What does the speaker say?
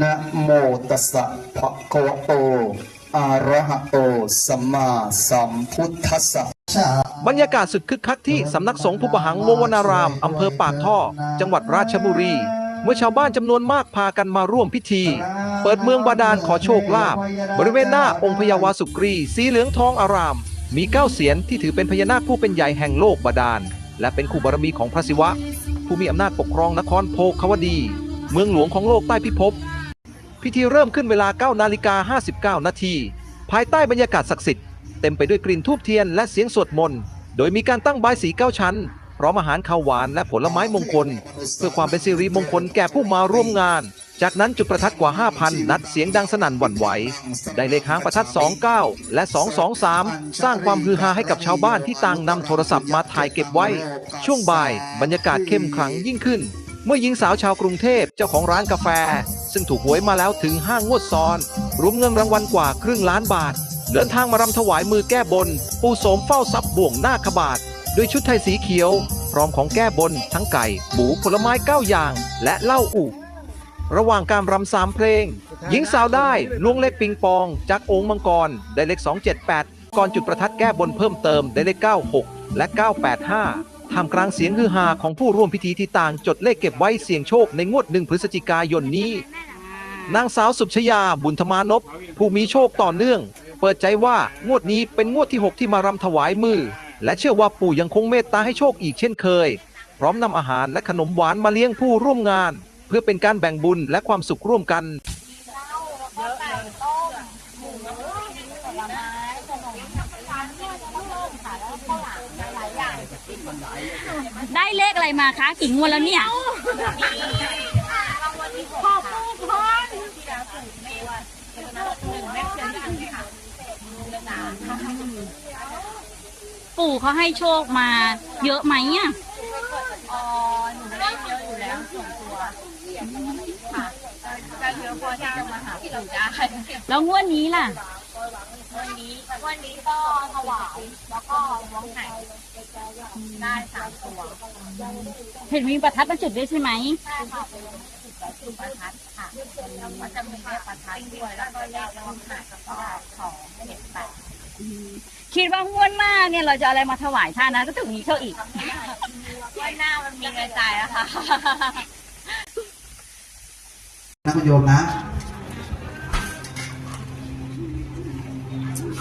นะโมตัสสะภะคะวะโตอะระหะโตสัมมาสัมพุทธัสสะบรรยากาศสุดคึกคักที่สำนักสงฆ์ภูปหังววนารามอำเภอปากท่อ จังหวัดราชบุรี เมื่อชาวบ้านจำนวนมากพากันมาร่วมพิธี เปิดเมืองบาดาลขอโชคลาภบริเวณหน้าองค์พญาวาสุกรี สีเหลืองทองอาราม มีเก้าเสียนที่ถือเป็นพญานาคผู้เป็นใหญ่แห่งโลกบาดาล และเป็นคู่บารมีของพระศิวะ ผู้มีอำนาจปกครองนครโพควดี เมืองหลวงของโลกใต้พิภพ พิธีเริ่มขึ้นเวลา9นาฬิกา59 นาที ภายใต้บรรยากาศศักดิ์สิทธิ์ เต็มไปด้วยกลิ่นทูบเทียนและเสียงสวดมนต์ โดยมีการตั้งบายสีเก้าชั้น พร้อมอาหารข้าวหวานและผลไม้มงคล เพื่อความเป็นสิริมงคลแก่ผู้มาร่วมงาน จากนั้นจุดประทัดกว่า 5,000 นัดเสียงดังสนั่นหวั่นไหว ได้เลขหางประทัด 29 และ 223 สร้างความฮือฮาให้กับชาวบ้านที่ต่างนำโทรศัพท์มาถ่ายเก็บไว้ ช่วงบ่ายบรรยากาศเข้มขลังยิ่งขึ้น เมื่อหญิงสาวชาวกรุงเทพเจ้าของร้านกาแฟ ซึ่งถูกหวยมาแล้วถึงห้างงวดซ้อน รวมเงินรางวัลกว่าครึ่งล้านบาท เดินทางมารำถวายมือแก้บน ปูโสมเฝ้าทรัพย์บ่วงหน้าขบาทด้วยชุดไทยสีเขียว พร้อมของแก้บน ทั้งไก่ หมูผลไม้เก้าอย่าง และเหล้าอุระหว่างการรำสามเพลง หญิงสาวได้ล้วงเลขปิงปอง จากองค์มังกร ได้เลข 278 ก่อนจุดประทัดแก้บนเพิ่มเติมได้เลข 96 และ 985 ท่ามกลางเสียงฮือฮาของผู้ร่วมพิธีที่ต่างจดเลขเก็บไว้เสี่ยงโชคในงวดหนึ่งพฤศจิกายนนี้ นางสาวสุชยาบุญธมานพผู้มีโชคต่อเนื่อง เปิดใจว่างวดนี้เป็นงวดที่ 6 ที่มารำถวายมือ และเชื่อว่าปู่ยังคงเมตตาให้โชคอีกเช่นเคย พร้อมนำอาหารและขนมหวานมาเลี้ยงผู้ร่วมงาน เพื่อเป็นการแบ่งบุญและความสุขร่วมกัน ได้เลขอะไรมาคะกี่งวดแล้วเนี่ยขอบคุณพ่อปู่เขาให้โชคมาเยอะไหมอะอ๋อหนูไม่ได้เยอะอยู่แล้วส่วนตัวค่ะก็เยอะพอที่จะมาหาปู่ได้แล้วงวดนี้ล่ะ วันนี้วันนี้ก็ถวายแล้วก็ล้วงไข่ได้สามตัวเห็นมีประทัดมาจุดด้วยใช่ไหมใช่ค่ะเป็นจุดประทัดค่ะแล้วก็จะมีเลขประทัดด้วยแล้วก็เลขล้วงไข่แล้วก็ของเจ็ดแปดคิดว่างวดหน้าเนี่ยเราจะเอาอะไรมาถวายท่านนะก็ถึงมีเขาอีกวันหน้ามันมีในใจแล้วค่ะนะคุณโยมนะ